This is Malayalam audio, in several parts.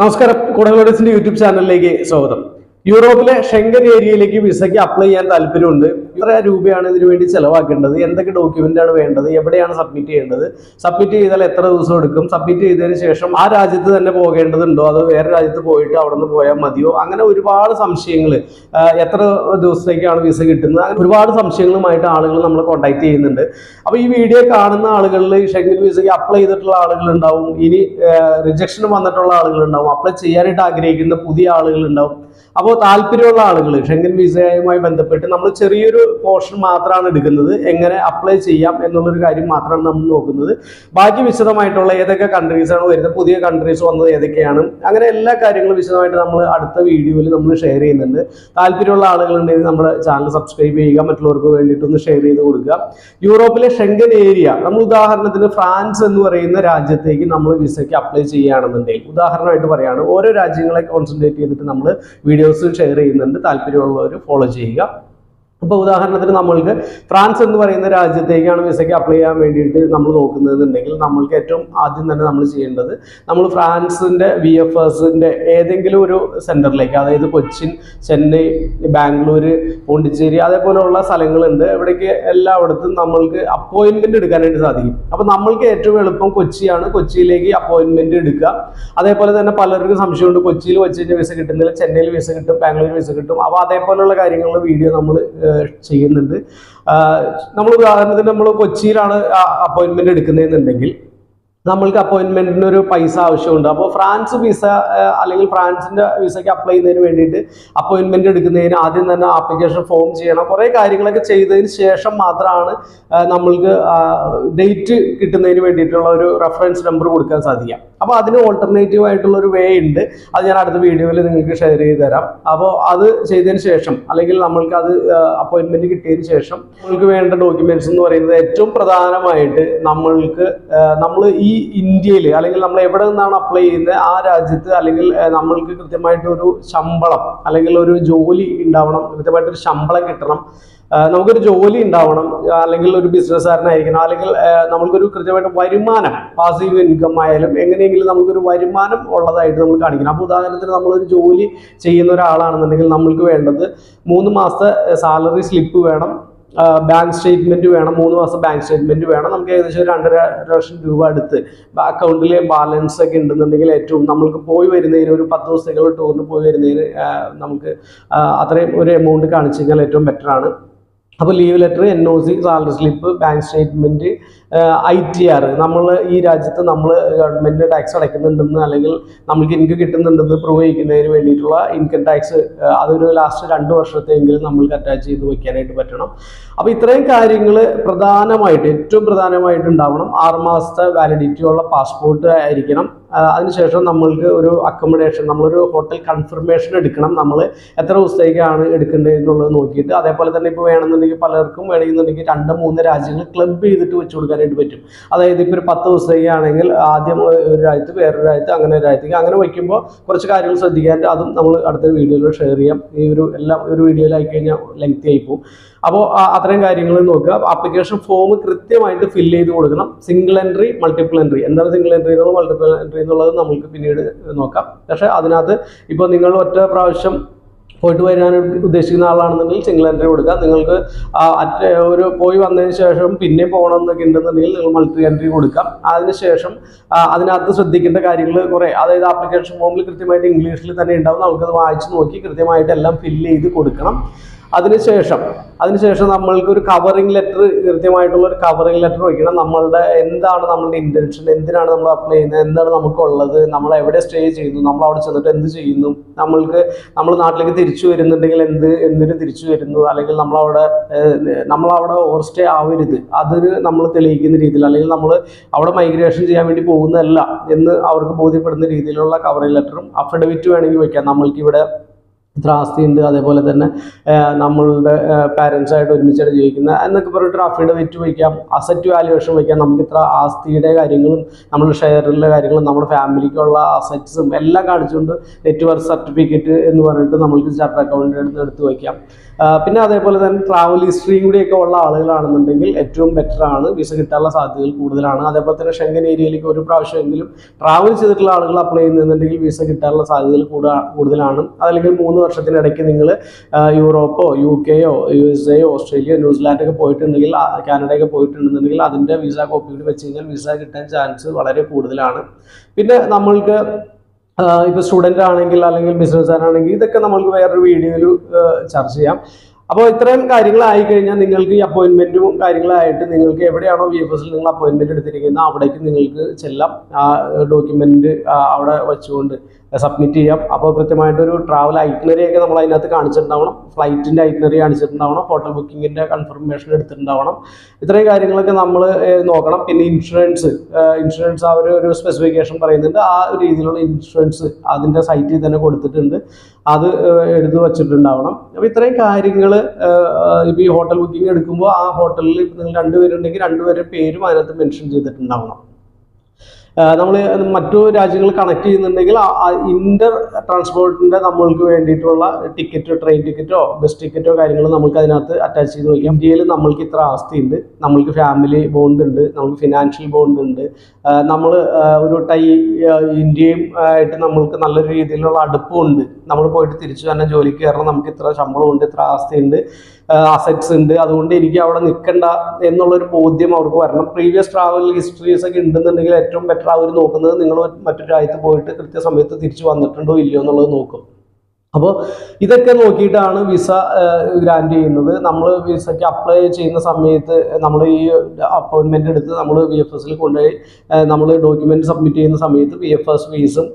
നമസ്കാരം കുടലോഡസിന്റെ യൂട്യൂബ് ചാനലിലേക്ക് സ്വാഗതം. യൂറോപ്പിലെ ഷെങ്കൻ ഏരിയയിലേക്ക് വിസയ്ക്ക് അപ്ലൈ ചെയ്യാൻ താല്പര്യമുണ്ട്. ഇത്ര രൂപയാണ് ഇതിനു വേണ്ടി ചെലവാക്കേണ്ടത്? എന്തൊക്കെ ഡോക്യുമെന്റ് ആണ് വേണ്ടത്? എവിടെയാണ് സബ്മിറ്റ് ചെയ്യേണ്ടത്? സബ്മിറ്റ് ചെയ്താൽ എത്ര ദിവസം എടുക്കും? സബ്മിറ്റ് ചെയ്തതിന് ശേഷം ആ രാജ്യത്ത് തന്നെ പോകേണ്ടതുണ്ടോ? അതോ വേറെ രാജ്യത്ത് പോയിട്ട് അവിടെ നിന്ന് പോയാൽ മതിയോ? അങ്ങനെ ഒരുപാട് സംശയങ്ങൾ എത്ര ദിവസത്തേക്കാണ് വിസ കിട്ടുന്നത്? അങ്ങനെ ഒരുപാട് സംശയങ്ങളുമായിട്ട് ആളുകൾ നമ്മൾ കോൺടാക്ട് ചെയ്യുന്നുണ്ട്. അപ്പോൾ ഈ വീഡിയോ കാണുന്ന ആളുകളിൽ ഷെങ്കൻ വിസയ്ക്ക് അപ്ലൈ ചെയ്തിട്ടുള്ള ആളുകൾ ഉണ്ടാവും ഇനി റിജക്ഷൻ വന്നിട്ടുള്ള ആളുകൾ ഉണ്ടാവും അപ്ലൈ ചെയ്യാനായിട്ട് ആഗ്രഹിക്കുന്ന പുതിയ ആളുകളുണ്ടാവും. അപ്പോൾ താല്പര്യമുള്ള ആളുകൾ ഷെങ്കൻ വിസയുമായി ബന്ധപ്പെട്ട് നമ്മൾ ചെറിയൊരു പോർഷൻ മാത്രമാണ് എടുക്കുന്നത്. എങ്ങനെ അപ്ലൈ ചെയ്യാം എന്നുള്ളൊരു കാര്യം മാത്രമാണ് നമ്മൾ നോക്കുന്നത്. ബാക്കി വിശദമായിട്ടുള്ള ഏതൊക്കെ കൺട്രീസാണ് വരുന്നത് പുതിയ കൺട്രീസ് വന്നത് ഏതൊക്കെയാണ് അങ്ങനെ എല്ലാ കാര്യങ്ങളും വിശദമായിട്ട് നമ്മൾ അടുത്ത വീഡിയോയിൽ നമ്മൾ ഷെയർ ചെയ്യുന്നുണ്ട്. താല്പര്യമുള്ള ആളുകളുണ്ടെങ്കിൽ നമ്മുടെ ചാനൽ സബ്സ്ക്രൈബ് ചെയ്യുക മറ്റുള്ളവർക്ക് വേണ്ടിയിട്ടൊന്ന് ഷെയർ ചെയ്ത് കൊടുക്കുക. യൂറോപ്പിലെ ഷെങ്കൻ ഏരിയ നമ്മൾ ഉദാഹരണത്തിന് ഫ്രാൻസ് എന്ന് പറയുന്ന രാജ്യത്തേക്ക് നമ്മൾ വിസയ്ക്ക് അപ്ലൈ ചെയ്യുകയാണെന്നുണ്ടെങ്കിൽ ഉദാഹരണമായിട്ട് പറയുകയാണ് ഓരോ രാജ്യങ്ങളെ കോൺസെൻട്രേറ്റ് ചെയ്തിട്ട് നമ്മൾ വീഡിയോസ് ഷെയർ ചെയ്യുന്നുണ്ട്. താല്പര്യമുള്ളവർ ഫോളോ ചെയ്യുക. ഇപ്പോൾ ഉദാഹരണത്തിന് നമ്മൾക്ക് ഫ്രാൻസ് എന്ന് പറയുന്ന രാജ്യത്തേക്കാണ് വിസയ്ക്ക് അപ്ലൈ ചെയ്യാൻ വേണ്ടിയിട്ട് നമ്മൾ നോക്കുന്നതെന്നുണ്ടെങ്കിൽ നമ്മൾക്ക് ഏറ്റവും ആദ്യം തന്നെ നമ്മൾ ചെയ്യേണ്ടത് നമ്മൾ ഫ്രാൻസിന്റെ വി എഫ് എസിന്റെ ഏതെങ്കിലും ഒരു സെന്ററിലേക്ക് അതായത് കൊച്ചിൻ ചെന്നൈ ബാംഗ്ലൂർ പോണ്ടിച്ചേരി അതേപോലെയുള്ള സ്ഥലങ്ങളുണ്ട്. ഇവിടേക്ക് എല്ലായിടത്തും നമ്മൾക്ക് അപ്പോയിൻമെന്റ് എടുക്കാനായിട്ട് സാധിക്കും. അപ്പോൾ നമ്മൾക്ക് ഏറ്റവും എളുപ്പം കൊച്ചിയാണ്. കൊച്ചിയിലേക്ക് അപ്പോയിൻമെന്റ് എടുക്കുക. അതേപോലെ തന്നെ പലർക്കും സംശയമുണ്ട്. കൊച്ചിയിൽ കഴിഞ്ഞാൽ വിസ കിട്ടുന്നില്ല ചെന്നൈയിൽ വിസ കിട്ടും ബാംഗ്ലൂർ വിസ കിട്ടും. അപ്പോൾ അതേപോലെയുള്ള കാര്യങ്ങളുടെ വീഡിയോ നമ്മൾ ചെയ്യുന്നുണ്ട്. നമ്മൾ ഉദാഹരണത്തിന് നമ്മൾ കൊച്ചിയിലാണ് അപ്പോയിൻമെന്റ് എടുക്കുന്നതെന്നുണ്ടെങ്കിൽ നമ്മൾക്ക് അപ്പോയിൻമെന്റിന് ഒരു പൈസ ആവശ്യമുണ്ട്. അപ്പോൾ ഫ്രാൻസ് വിസ അല്ലെങ്കിൽ ഫ്രാൻസിന്റെ വിസയ്ക്ക് അപ്ലൈ ചെയ്യുന്നതിന് വേണ്ടിയിട്ട് അപ്പോയിൻമെന്റ് എടുക്കുന്നതിന് ആദ്യം തന്നെ ആപ്ലിക്കേഷൻ ഫോം ചെയ്യണം. കുറേ കാര്യങ്ങളൊക്കെ ചെയ്തതിന് ശേഷം മാത്രമാണ് നമ്മൾക്ക് ഡേറ്റ് കിട്ടുന്നതിന് വേണ്ടിയിട്ടുള്ള ഒരു റെഫറൻസ് നമ്പർ കൊടുക്കാൻ സാധിക്കുക. അപ്പോൾ അതിന് ഓൾട്ടർനേറ്റീവ് ആയിട്ടുള്ള ഒരു വേ ഉണ്ട്. അത് ഞാൻ അടുത്ത വീഡിയോയിൽ നിങ്ങൾക്ക് ഷെയർ ചെയ്ത് തരാം. അപ്പോൾ അത് ചെയ്തതിന് ശേഷം അല്ലെങ്കിൽ നമ്മൾക്ക് അത് അപ്പോയിൻമെന്റ് കിട്ടിയതിന് ശേഷം നമ്മൾക്ക് വേണ്ട ഡോക്യുമെന്റ്സ് എന്ന് പറയുന്നത് ഏറ്റവും പ്രധാനമായിട്ട് നമ്മൾക്ക് നമ്മൾ ഈ ഇന്ത്യയിൽ അല്ലെങ്കിൽ നമ്മൾ എവിടെ നിന്നാണ് അപ്ലൈ ചെയ്യുന്നത് ആ രാജ്യത്ത് അല്ലെങ്കിൽ നമ്മൾക്ക് കൃത്യമായിട്ട് ഒരു ശമ്പളം അല്ലെങ്കിൽ ഒരു ജോലി ഉണ്ടാവണം കൃത്യമായിട്ടൊരു ശമ്പളം കിട്ടണം. നമുക്കൊരു ജോലി ഉണ്ടാവണം അല്ലെങ്കിൽ ഒരു ബിസിനസ്സുകാരനായിരിക്കണം അല്ലെങ്കിൽ നമുക്കൊരു കൃത്യമായിട്ട് വരുമാനം പാസീവ് ഇൻകം ആയാലും എങ്ങനെയെങ്കിലും നമുക്കൊരു വരുമാനം ഉള്ളതായിട്ട് നമ്മൾ കാണിക്കണം. അപ്പോൾ ഉദാഹരണത്തിന് നമ്മളൊരു ജോലി ചെയ്യുന്ന ഒരാളാണെന്നുണ്ടെങ്കിൽ നമ്മൾക്ക് വേണ്ടത് മൂന്ന് മാസത്തെ സാലറി സ്ലിപ്പ് വേണം. ബാങ്ക് സ്റ്റേറ്റ്മെന്റ് വേണം മൂന്ന് മാസം ബാങ്ക് സ്റ്റേറ്റ്മെന്റ് വേണം. നമുക്ക് ഏകദേശം രണ്ടര ലക്ഷം രൂപ അടുത്ത്. അക്കൗണ്ടിലെ ബാലൻസ് ഒക്കെ ഉണ്ടെന്നുണ്ടെങ്കിൽ ഏറ്റവും നമ്മൾക്ക് പോയി വരുന്നതിന് ഒരു പത്ത് ദിവസത്തേക്കുള്ള ടൂറിന് പോയി വരുന്നതിന് നമുക്ക് അത്രയും ഒരു എമൗണ്ട് കാണിച്ചു കഴിഞ്ഞാൽ ഏറ്റവും ബെറ്റർ ആണ്. അപ്പോൾ leave letter N O C salary slip bank statement I T R നമ്മൾ ഈ രാജ്യത്ത് നമ്മൾ ഗവൺമെന്റ് ടാക്സ് അടയ്ക്കുന്നുണ്ടെന്ന് അല്ലെങ്കിൽ നമുക്ക് ഇൻകം കിട്ടുന്നുണ്ടെന്ന് പ്രൂവ് ചെയ്യിക്കുന്നതിന് വേണ്ടിയിട്ടുള്ള ഇൻകം ടാക്സ് അതൊരു ലാസ്റ്റ് രണ്ട് വർഷത്തെങ്കിലും നമ്മൾക്ക് അറ്റാച്ച് ചെയ്ത് വയ്ക്കാനായിട്ട് പറ്റണം. അപ്പോൾ ഇത്രയും കാര്യങ്ങൾ പ്രധാനമായിട്ട് ഏറ്റവും പ്രധാനമായിട്ട് ഉണ്ടാവണം. ആറ് മാസത്തെ വാലിഡിറ്റി ഉള്ള പാസ്പോർട്ട് ആയിരിക്കണം. അതിനുശേഷം നമ്മൾക്ക് ഒരു അക്കോമഡേഷൻ നമ്മളൊരു ഹോട്ടൽ കൺഫർമേഷൻ എടുക്കണം. നമ്മൾ എത്ര ദിവസത്തേക്കാണ് എടുക്കേണ്ടത് എന്നുള്ളത് നോക്കിയിട്ട്. അതേപോലെ തന്നെ ഇപ്പോൾ വേണമെന്നുണ്ടെങ്കിൽ പലർക്കും വേണമെന്നുണ്ടെങ്കിൽ രണ്ട് മൂന്ന് രാജ്യങ്ങൾ ക്ലബ് ചെയ്തിട്ട് വെച്ച് കൊടുക്കാനായിട്ട് പറ്റും. അതായത് ഇപ്പോൾ ഒരു പത്ത് ദിവസത്തേക്കാണെങ്കിൽ ആദ്യം ഒരു രാജ്യത്ത് വേറൊരു രാജ്യത്ത് അങ്ങനെ ഒരു രാജ്യത്തേക്ക് അങ്ങനെ വയ്ക്കുമ്പോൾ കുറച്ച് കാര്യങ്ങൾ ശ്രദ്ധിക്കാൻ അതും നമ്മൾ അടുത്ത വീഡിയോയിൽ ഷെയർ ചെയ്യാം. ഈ ഒരു എല്ലാം ഒരു വീഡിയോയിലായി കഴിഞ്ഞാൽ ലെങ്തി ആയി പോകും അപ്പോൾ അത്രയും കാര്യങ്ങൾ നോക്കുക. ആപ്ലിക്കേഷൻ ഫോം കൃത്യമായിട്ട് ഫില്ല് ചെയ്ത് കൊടുക്കണം. സിംഗിൾ എൻട്രി മൾട്ടിപ്പിൾ എൻട്രി എന്താണ് സിംഗിൾ എൻട്രി എന്നുള്ളത്? മൾട്ടിപ്പിൾ എൻട്രി എന്നുള്ളത് നമുക്ക് പിന്നീട് നോക്കാം. പക്ഷേ അതിനകത്ത് ഇപ്പോൾ നിങ്ങൾ ഒറ്റ പ്രാവശ്യം പോയിട്ട് വരാൻ ഉദ്ദേശിക്കുന്ന ആളാണെന്നുണ്ടെങ്കിൽ സിംഗിൾ എൻട്രി കൊടുക്കുക. നിങ്ങൾക്ക് ഒരു പോയി വന്നതിന് ശേഷം പിന്നെ പോകണം എന്നൊക്കെ ഉണ്ടെന്നുണ്ടെങ്കിൽ നിങ്ങൾ മൾട്ടി എൻട്രി കൊടുക്കാം. അതിനുശേഷം അതിനകത്ത് ശ്രദ്ധിക്കേണ്ട കാര്യങ്ങൾ കുറേ. അതായത് ആപ്ലിക്കേഷൻ ഫോമിൽ കൃത്യമായിട്ട് ഇംഗ്ലീഷിൽ തന്നെ ഉണ്ടാവും. നമുക്കത് വായിച്ച് നോക്കി കൃത്യമായിട്ട് എല്ലാം ഫില്ല് ചെയ്ത് കൊടുക്കണം. അതിനുശേഷം അതിനുശേഷം നമ്മൾക്ക് ഒരു കവറിംഗ് ലെറ്റർ കൃത്യമായിട്ടുള്ള ഒരു കവറിംഗ് ലെറ്റർ വയ്ക്കണം നമ്മളുടെ എന്താണ് നമ്മളുടെ ഇന്റൻഷൻ എന്തിനാണ് നമ്മൾ അപ്ലൈ ചെയ്യുന്നത് എന്താണ് നമുക്കുള്ളത് നമ്മൾ എവിടെ സ്റ്റേ ചെയ്യുന്നു നമ്മൾ അവിടെ ചെന്നിട്ട് എന്ത് ചെയ്യുന്നു നമ്മൾക്ക് നമ്മൾ നാട്ടിലേക്ക് തിരിച്ചു വരുന്നുണ്ടെങ്കിൽ എന്ത് എന്തിനു തിരിച്ചു വരുന്നു അല്ലെങ്കിൽ നമ്മളവിടെ നമ്മളവിടെ ഓവർ സ്റ്റേ ആവരുത്. അതിന് നമ്മൾ തെളിയിക്കുന്ന രീതിയിൽ അല്ലെങ്കിൽ നമ്മൾ അവിടെ മൈഗ്രേഷൻ ചെയ്യാൻ വേണ്ടി പോകുന്നതല്ല എന്ന് അവർക്ക് ബോധ്യപ്പെടുന്ന രീതിയിലുള്ള കവറിംഗ് ലെറ്ററും അഫിഡവിറ്റ് വേണമെങ്കിൽ വയ്ക്കാം നമ്മൾക്ക് ഇവിടെ ഇത്ര ആസ്തിയുണ്ട്. അതേപോലെ തന്നെ നമ്മളുടെ പാരൻസായിട്ട് ഒരുമിച്ചായിട്ട് ജീവിക്കുന്ന എന്നൊക്കെ പറഞ്ഞിട്ട് ട്രാഫിയുടെ വെറ്റ് വയ്ക്കാം. അസറ്റ് വാല്യുവേഷൻ വയ്ക്കാം. നമുക്ക് ഇത്ര ആസ്തിയുടെ കാര്യങ്ങളും നമ്മുടെ ഷെയറിലെ കാര്യങ്ങളും നമ്മുടെ ഫാമിലിക്കുള്ള അസറ്റ്സും എല്ലാം കാണിച്ചുകൊണ്ട് നെറ്റ് വർക്ക് സർട്ടിഫിക്കറ്റ് എന്ന് പറഞ്ഞിട്ട് നമ്മൾക്ക് ചാർട്ടർ അക്കൗണ്ടിന്റെ എടുത്ത് വയ്ക്കാം. പിന്നെ അതേപോലെ തന്നെ ട്രാവൽ ഹിസ്റ്ററിയും കൂടിയൊക്കെ ഉള്ള ആളുകളാണെന്നുണ്ടെങ്കിൽ ഏറ്റവും ബെറ്റർ ആണ്. വിസ കിട്ടാനുള്ള സാധ്യതകൾ കൂടുതലാണ്. അതേപോലെ തന്നെ ഷെങ്കൻ ഏരിയയിലേക്ക് ഒരു പ്രാവശ്യമെങ്കിലും ട്രാവൽ ചെയ്തിട്ടുള്ള ആളുകൾ അപ്ലൈ ചെയ്യുന്നുണ്ടെങ്കിൽ വിസ കിട്ടാനുള്ള സാധ്യതകൾ കൂടുതലാണ്. അതല്ലെങ്കിൽ മൂന്ന് വർഷത്തിനിടയ്ക്ക് നിങ്ങൾ യൂറോപ്പോ യു കെയോ യു എസ് എയോ ഓസ്ട്രേലിയോ ന്യൂസിലാൻഡൊക്കെ പോയിട്ടുണ്ടെങ്കിൽ കാനഡയൊക്കെ പോയിട്ടുണ്ടെന്നുണ്ടെങ്കിൽ അതിന്റെ വിസ കോപ്പി കൂടി വെച്ച് കഴിഞ്ഞാൽ വിസ കിട്ടാൻ ചാൻസ് വളരെ കൂടുതലാണ്. പിന്നെ നമ്മൾക്ക് ഇപ്പോൾ സ്റ്റുഡന്റ് ആണെങ്കിൽ അല്ലെങ്കിൽ ബിസിനസ്സുകാരാണെങ്കിൽ ഇതൊക്കെ നമ്മൾക്ക് വേറൊരു വീഡിയോയിൽ ചർച്ച ചെയ്യാം. അപ്പോൾ ഇത്രയും കാര്യങ്ങളായി കഴിഞ്ഞാൽ നിങ്ങൾക്ക് ഈ അപ്പോയിൻമെന്റും കാര്യങ്ങളായിട്ട് നിങ്ങൾക്ക് എവിടെയാണോ വി എഫ് എസിൽ നിങ്ങൾ അപ്പോയിൻമെന്റ് എടുത്തിരിക്കുന്നത് അവിടേക്ക് നിങ്ങൾക്ക് ചെല്ലാം ആ ഡോക്യുമെന്റ് അവിടെ വെച്ചുകൊണ്ട് സബ്മിറ്റ് ചെയ്യാം. അപ്പോൾ കൃത്യമായിട്ടൊരു ട്രാവൽ ഐറ്റിനറി ഒക്കെ നമ്മൾ അതിനകത്ത് കാണിച്ചിട്ടുണ്ടാവണം. ഫ്ലൈറ്റിന്റെ ഐറ്റിനറി കാണിച്ചിട്ടുണ്ടാവണം. ഹോട്ടൽ ബുക്കിങ്ങിന്റെ കൺഫർമേഷൻ എടുത്തിട്ടുണ്ടാവണം. ഇത്രയും കാര്യങ്ങളൊക്കെ നമ്മൾ നോക്കണം. പിന്നെ ഇൻഷുറൻസ് ഇൻഷുറൻസ് അവർ ഒരു സ്പെസിഫിക്കേഷൻ പറയുന്നുണ്ട്. ആ രീതിയിലുള്ള ഇൻഷുറൻസ് അതിന്റെ സൈറ്റിൽ തന്നെ കൊടുത്തിട്ടുണ്ട്. അത് എടുത്തു വച്ചിട്ടുണ്ടാവണം. അപ്പോൾ ഇത്രയും കാര്യങ്ങൾ ഇപ്പോൾ ഈ ഹോട്ടൽ ബുക്കിംഗ് എടുക്കുമ്പോൾ ആ ഹോട്ടലിൽ നിങ്ങൾ രണ്ടുപേരുണ്ടെങ്കിൽ രണ്ടുപേരുടെ പേരും അതിനകത്ത് മെൻഷൻ ചെയ്തിട്ടുണ്ടാവണം. നമ്മൾ മറ്റു രാജ്യങ്ങൾ കണക്ട് ചെയ്യുന്നുണ്ടെങ്കിൽ ഇന്റർ ട്രാൻസ്പോർട്ടിന്റെ നമ്മൾക്ക് വേണ്ടിയിട്ടുള്ള ടിക്കറ്റോ ട്രെയിൻ ടിക്കറ്റോ ബസ് ടിക്കറ്റോ കാര്യങ്ങൾ നമുക്ക് അതിനകത്ത് അറ്റാച്ച് ചെയ്ത് വയ്ക്കാം ഇന്ത്യയിൽ നമ്മൾക്ക് ഇത്ര ആസ്തി ഉണ്ട് നമ്മൾക്ക് ഫാമിലി ബോണ്ട് ഉണ്ട്. നമുക്ക് ഫിനാൻഷ്യൽ ബോണ്ട് ഉണ്ട്. നമ്മൾ ഒരു ടൈ ഇന്ത്യയും ആയിട്ട് നമ്മൾക്ക് നല്ല രീതിയിലുള്ള അടുപ്പമുണ്ട് നമ്മൾ പോയിട്ട് തിരിച്ചു തന്നെ ജോലിക്ക് കയറണം നമുക്ക് ഇത്ര ശമ്പളം ഉണ്ട് ഇത്ര ആസ്തിയുണ്ട് അസറ്റ്സ് ഉണ്ട്. അതുകൊണ്ട് എനിക്ക് അവിടെ നിൽക്കണ്ട എന്നുള്ളൊരു ബോധ്യം അവർക്ക് വരണം. പ്രീവിയസ് ട്രാവൽ ഹിസ്റ്ററീസ് ഒക്കെ ഉണ്ടെന്നുണ്ടെങ്കിൽ ഏറ്റവും ബെറ്റർ അവർ നോക്കുന്നത് നിങ്ങൾ മറ്റൊരു രാജ്യത്ത് പോയിട്ട് കൃത്യസമയത്ത് തിരിച്ചു വന്നിട്ടുണ്ടോ ഇല്ലയോ എന്നുള്ളത് നോക്കും. അപ്പോൾ ഇതൊക്കെ നോക്കിയിട്ടാണ് വിസ ഗ്രാൻഡ് ചെയ്യുന്നത്. നമ്മൾ വിസയ്ക്ക് അപ്ലൈ ചെയ്യുന്ന സമയത്ത് നമ്മൾ ഈ അപ്പോയിൻമെന്റ് എടുത്ത് നമ്മൾ വി എഫ് എസിൽ കൊണ്ടുപോയി നമ്മൾ ഡോക്യുമെന്റ് സബ്മിറ്റ് ചെയ്യുന്ന സമയത്ത് വി എഫ് എസ് ഫീസും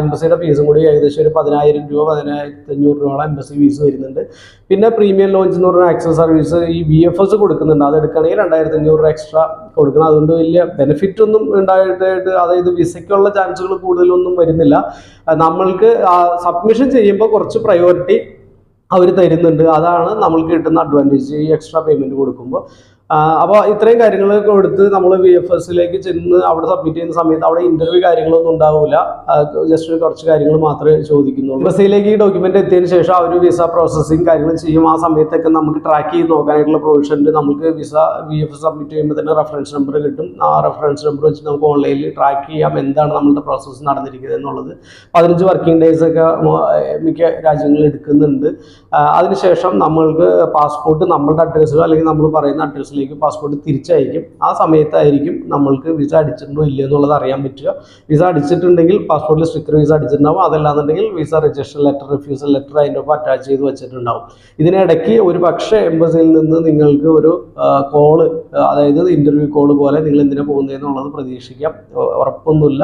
എംബസിയുടെ ഫീസും കൂടി ഏകദേശം ഒരു പതിനായിരം രൂപ പതിനായിരത്തി അഞ്ഞൂറ് രൂപയോളം എംബസി ഫീസ് വരുന്നുണ്ട്. പിന്നെ പ്രീമിയം ലോഞ്ച് എന്ന് പറഞ്ഞ ആക്സസ് സർവീസ് ഈ വി എഫ് എസ് കൊടുക്കുന്നുണ്ട്. അത് എടുക്കുകയാണെങ്കിൽ രണ്ടായിരത്തി അഞ്ഞൂറ് എക്സ്ട്രാ കൊടുക്കണം. അതുകൊണ്ട് വലിയ ബെനിഫിറ്റ് ഒന്നും ഉണ്ടായിട്ടായിട്ട് അതായത് വിസയ്ക്കുള്ള ചാൻസുകൾ കൂടുതലൊന്നും വരുന്നില്ല. നമ്മൾക്ക് സബ്മിഷൻ ചെയ്യുമ്പോൾ കുറച്ച് പ്രയോറിറ്റി അവർ തരുന്നുണ്ട്. അതാണ് നമ്മൾക്ക് കിട്ടുന്ന അഡ്വാന്റേജ് ഈ എക്സ്ട്രാ പേയ്മെന്റ് കൊടുക്കുമ്പോൾ. അപ്പോൾ ഇത്രയും കാര്യങ്ങളൊക്കെ കൊടുത്ത് നമ്മൾ വി എഫ് എസിലേക്ക് ചെന്ന് അവിടെ സബ്മിറ്റ് ചെയ്യുന്ന സമയത്ത് അവിടെ ഇന്റർവ്യൂ കാര്യങ്ങളൊന്നും ഉണ്ടാവില്ല ജസ്റ്റ് കുറച്ച് കാര്യങ്ങൾ മാത്രമേ ചോദിക്കുന്നുള്ളൂ. ബസ്സിലേക്ക് ഈ ഡോക്യുമെന്റ് എത്തിയതിനു ശേഷം അവർ വിസ പ്രോസസ്സിങ് കാര്യങ്ങൾ ചെയ്യും. ആ സമയത്തൊക്കെ നമുക്ക് ട്രാക്ക് ചെയ്ത് നോക്കാനായിട്ടുള്ള പ്രൊവിഷനിൽ നമുക്ക് വിസ വി എഫ് സബ്മിറ്റ് ചെയ്യുമ്പോൾ തന്നെ റെഫറൻസ് നമ്പർ കിട്ടും. ആ റെഫറൻസ് നമ്പർ വെച്ച് നമുക്ക് ഓൺലൈനിൽ ട്രാക്ക് ചെയ്യാം എന്താണ് നമ്മളുടെ പ്രോസസ്സ് നടന്നിരിക്കുന്നത് എന്നുള്ളത്. പതിനഞ്ച് വർക്കിംഗ് ഡേയ്സ് ഒക്കെ മിക്ക രാജ്യങ്ങളിൽ എടുക്കുന്നുണ്ട്. അതിനുശേഷം നമ്മൾക്ക് പാസ്പോർട്ട് നമ്മളുടെ അഡ്രസ്സിലോ അല്ലെങ്കിൽ നമ്മൾ പറയുന്ന അഡ്രസ്സിലേക്ക് പാസ്പോർട്ട് തിരിച്ചയക്കും. ആ സമയത്തായിരിക്കും നമ്മൾക്ക് വിസ അടിച്ചിട്ടുണ്ടോ ഇല്ലയോ എന്നുള്ളത് അറിയാൻ പറ്റുക. വിസ അടിച്ചിട്ടുണ്ടെങ്കിൽ പാസ്പോർട്ടിൽ സ്റ്റിക്കർ വിസ അടിച്ചിട്ടുണ്ടാവും. അതല്ലാന്നുണ്ടെങ്കിൽ visa registration letter refusal letter അതിന്റെ ഒപ്പം അറ്റാച്ച് ചെയ്ത് വെച്ചിട്ടുണ്ടാവും. ഇതിനിടയ്ക്ക് ഒരു പക്ഷേ എംബസിയിൽ നിന്ന് നിങ്ങൾക്ക് ഒരു കോൾ അതായത് ഇന്റർവ്യൂ കോൾ പോലെ നിങ്ങൾ എന്തിനാണ് പോകുന്നതെന്നുള്ളത് പ്രതീക്ഷിക്കാം. ഉറപ്പൊന്നുമില്ല.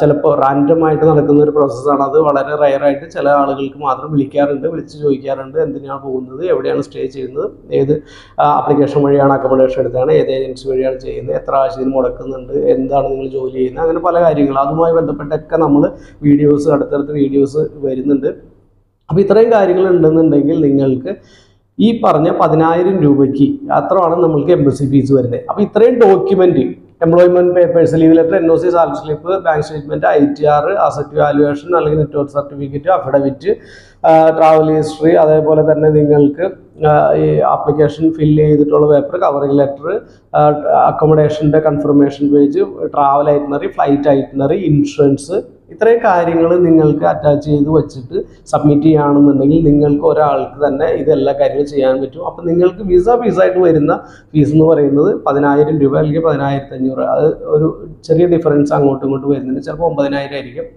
ചിലപ്പോൾ റാൻഡമായിട്ട് നടക്കുന്ന ഒരു പ്രോസസ്സാണ് അത് വളരെ റയറായിട്ട് ചില ആളുകൾക്ക് മാത്രം വിളിക്കാറുണ്ട് വിളിച്ച് ചോദിക്കാറുണ്ട്. എന്തിനാണ് പോകുന്നത്? എവിടെയാണ് സ്റ്റേ ചെയ്യുന്നത്? ഏത് ആപ്ലിക്കേഷൻ വഴിയാണ് അക്കോമഡേഷൻ എടുത്താണ് ഏത് ഏജൻസി വഴിയാണ് ചെയ്യുന്നത് എത്ര ആഴ്ചയിൽ മുടക്കുന്നുണ്ട് എന്താണ് നിങ്ങൾ ജോലി ചെയ്യുന്നത് അങ്ങനെ പല കാര്യങ്ങൾ. അതുമായി ബന്ധപ്പെട്ടൊക്കെ നമ്മൾ വീഡിയോസ് അടുത്തടുത്ത് വീഡിയോസ് വരുന്നുണ്ട്. അപ്പോൾ ഇത്രയും കാര്യങ്ങൾ ഉണ്ടെന്നുണ്ടെങ്കിൽ നിങ്ങൾക്ക് ഈ പറഞ്ഞ പതിനായിരം രൂപയ്ക്ക് അത്രയാണ് നമ്മൾക്ക് എംബസി ഫീസ് വരുന്നത്. അപ്പോൾ ഇത്രയും document employment papers leave letter N O C salary slip bank statement I T R asset valuation അല്ലെങ്കിൽ network certificate affidavit travel history അതേപോലെ തന്നെ നിങ്ങൾക്ക് ഈ ആപ്ലിക്കേഷൻ ഫില്ല് ചെയ്തിട്ടുള്ള paper covering letter അക്കോമഡേഷന്റെ confirmation page travel itinerary flight itinerary insurance ഇത്രയും കാര്യങ്ങൾ നിങ്ങൾക്ക് അറ്റാച്ച് ചെയ്ത് വെച്ചിട്ട് സബ്മിറ്റ് ചെയ്യുകയാണെന്നുണ്ടെങ്കിൽ നിങ്ങൾക്ക് ഒരാൾക്ക് തന്നെ ഇതെല്ലാ കാര്യങ്ങളും ചെയ്യാൻ പറ്റും. അപ്പം നിങ്ങൾക്ക് വിസ ഫീസ് ആയിട്ട് വരുന്ന ഫീസ് എന്ന് പറയുന്നത് പതിനായിരം രൂപ അല്ലെങ്കിൽ പതിനായിരത്തി അഞ്ഞൂറ് അത് ഒരു ചെറിയ ഡിഫറൻസ് അങ്ങോട്ടും ഇങ്ങോട്ടും വരുന്നുണ്ട്. ചിലപ്പോൾ ഒമ്പതിനായിരം ആയിരിക്കും.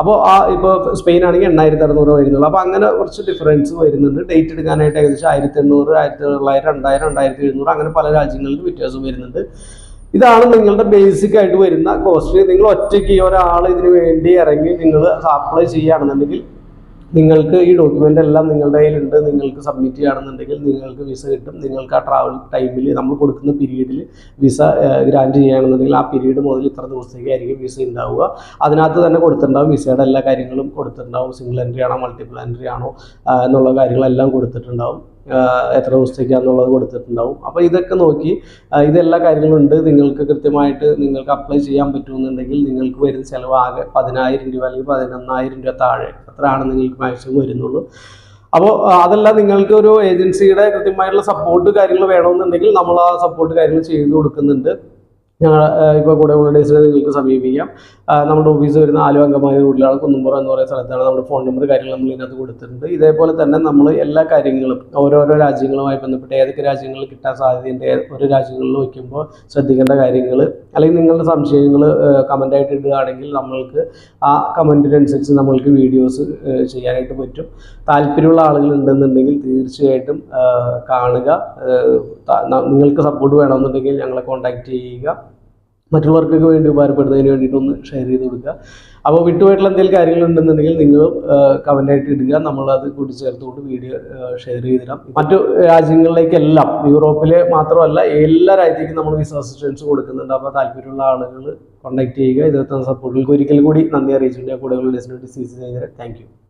അപ്പോൾ ആ ഇപ്പോൾ സ്പെയിൻ ആണെങ്കിൽ എണ്ണായിരത്തി അറുന്നൂറ് വരുന്നുള്ളൂ. അപ്പോൾ അങ്ങനെ കുറച്ച് ഡിഫറൻസ് വരുന്നുണ്ട്. ഡേറ്റ് എടുക്കാനായിട്ട് ഏകദേശം ആയിരത്തി എണ്ണൂറ് ആയിരത്തി തൊള്ളായിരം രണ്ടായിരം രണ്ടായിരത്തി എഴുന്നൂറ് അങ്ങനെ പല രാജ്യങ്ങളിലും വ്യത്യാസം വരുന്നുണ്ട്. ഇതാണ് നിങ്ങളുടെ ബേസിക് ആയിട്ട് വരുന്ന കോസ്റ്റ് നിങ്ങൾ ഒറ്റയ്ക്ക് ഒരാൾ ഇതിന് വേണ്ടി ഇറങ്ങി നിങ്ങൾ അപ്ലൈ ചെയ്യുകയാണെന്നുണ്ടെങ്കിൽ നിങ്ങൾക്ക് ഈ ഡോക്യുമെന്റ് എല്ലാം നിങ്ങളുടെ കയ്യിലുണ്ട് നിങ്ങൾക്ക് സബ്മിറ്റ് ചെയ്യുകയാണെന്നുണ്ടെങ്കിൽ നിങ്ങൾക്ക് വിസ കിട്ടും. നിങ്ങൾക്ക് ആ ട്രാവൽ ടൈമിൽ നമ്മൾ കൊടുക്കുന്ന പീരീഡിൽ വിസ ഗ്രാന്റ് ചെയ്യുകയാണെന്നുണ്ടെങ്കിൽ ആ പീരീഡ് മുതൽ ഇത്ര ദിവസത്തേക്കായിരിക്കും വിസ ഉണ്ടാവുക. അതിനകത്ത് തന്നെ കൊടുത്തിട്ടുണ്ടാവും വിസയുടെ എല്ലാ കാര്യങ്ങളും കൊടുത്തിട്ടുണ്ടാവും. സിംഗിൾ എൻട്രി ആണോ മൾട്ടിപ്പിൾ എൻട്രി ആണോ എന്നുള്ള കാര്യങ്ങളെല്ലാം കൊടുത്തിട്ടുണ്ടാവും. എത്ര ദിവസത്തേക്കാന്നുള്ളത് കൊടുത്തിട്ടുണ്ടാവും. അപ്പോൾ ഇതൊക്കെ നോക്കി ഇതെല്ലാ കാര്യങ്ങളും ഉണ്ട് നിങ്ങൾക്ക് കൃത്യമായിട്ട് നിങ്ങൾക്ക് അപ്ലൈ ചെയ്യാൻ പറ്റുമെന്നുണ്ടെങ്കിൽ നിങ്ങൾക്ക് വരുന്ന ചിലവ് ആകെ പതിനായിരം രൂപ അല്ലെങ്കിൽ പതിനൊന്നായിരം രൂപ താഴെ അത്രയാണ് നിങ്ങൾക്ക് മാക്സിമം വരുന്നുള്ളൂ. അപ്പോൾ അതല്ല നിങ്ങൾക്ക് ഒരു ഏജൻസിയുടെ കൃത്യമായിട്ടുള്ള സപ്പോർട്ട് കാര്യങ്ങൾ വേണമെന്നുണ്ടെങ്കിൽ നമ്മൾ ആ സപ്പോർട്ട് കാര്യങ്ങൾ ചെയ്തു കൊടുക്കുന്നുണ്ട്. ഞങ്ങൾ ഇപ്പോൾ കൂടെ ഹോളിഡേയ്സിനെ നിങ്ങൾക്ക് സമീപിക്കാം. നമ്മുടെ ഓഫീസ് വരുന്ന ആലു അങ്കമാലി റൂട്ടിലാണ് കുന്നുംപുറം എന്ന് പറയുന്ന സ്ഥലത്താണ് നമ്മുടെ ഫോൺ നമ്പർ കാര്യങ്ങൾ നമ്മൾ ഇതിനകത്ത് കൊടുത്തിട്ടുണ്ട്. ഇതേപോലെ തന്നെ നമ്മൾ എല്ലാ കാര്യങ്ങളും ഓരോരോ രാജ്യങ്ങളുമായി ബന്ധപ്പെട്ട് ഏതൊക്കെ രാജ്യങ്ങളിൽ കിട്ടാൻ സാധ്യതയുണ്ട് ഓരോ രാജ്യങ്ങളിൽ വയ്ക്കുമ്പോൾ ശ്രദ്ധിക്കേണ്ട കാര്യങ്ങൾ അല്ലെങ്കിൽ നിങ്ങളുടെ സംശയങ്ങൾ കമന്റായിട്ട് ഇടുകയാണെങ്കിൽ നമ്മൾക്ക് ആ കമന്റിനനുസരിച്ച് നമ്മൾക്ക് വീഡിയോസ് ചെയ്യാനായിട്ട് പറ്റും. താല്പര്യമുള്ള ആളുകൾ ഉണ്ടെന്നുണ്ടെങ്കിൽ തീർച്ചയായിട്ടും കാണുക. നിങ്ങൾക്ക് സപ്പോർട്ട് വേണമെന്നുണ്ടെങ്കിൽ ഞങ്ങളെ കോൺടാക്റ്റ് ചെയ്യുക. മറ്റുള്ളവർക്കൊക്കെ വേണ്ടി ഉപകാരപ്പെടുന്നതിന് വേണ്ടിയിട്ടൊന്ന് ഷെയർ ചെയ്ത് കൊടുക്കുക. അപ്പോൾ വിട്ടുപോയിട്ടുള്ള എന്തെങ്കിലും കാര്യങ്ങളുണ്ടെന്നുണ്ടെങ്കിൽ നിങ്ങൾ കമന്റായിട്ട് ഇടുക. നമ്മളത് കൂട്ടിച്ചേർത്തുകൊണ്ട് വീഡിയോ ഷെയർ ചെയ്തിടാം. മറ്റു രാജ്യങ്ങളിലേക്കെല്ലാം യൂറോപ്പിലെ മാത്രമല്ല എല്ലാ രാജ്യത്തേക്കും നമ്മൾ വിസ അസിസ്റ്റൻസ് കൊടുക്കുന്നുണ്ട്. അപ്പോൾ താല്പര്യമുള്ള ആളുകൾ കോൺടാക്ട് ചെയ്യുക. ഇതിനകത്ത് സപ്പോർട്ടുകൾക്ക് ഒരിക്കൽ കൂടി നന്ദി അറിയിച്ചിട്ടുണ്ട് കൂടുതൽ ഡെസ്റ്റിനേറ്റ് സി സി താങ്ക്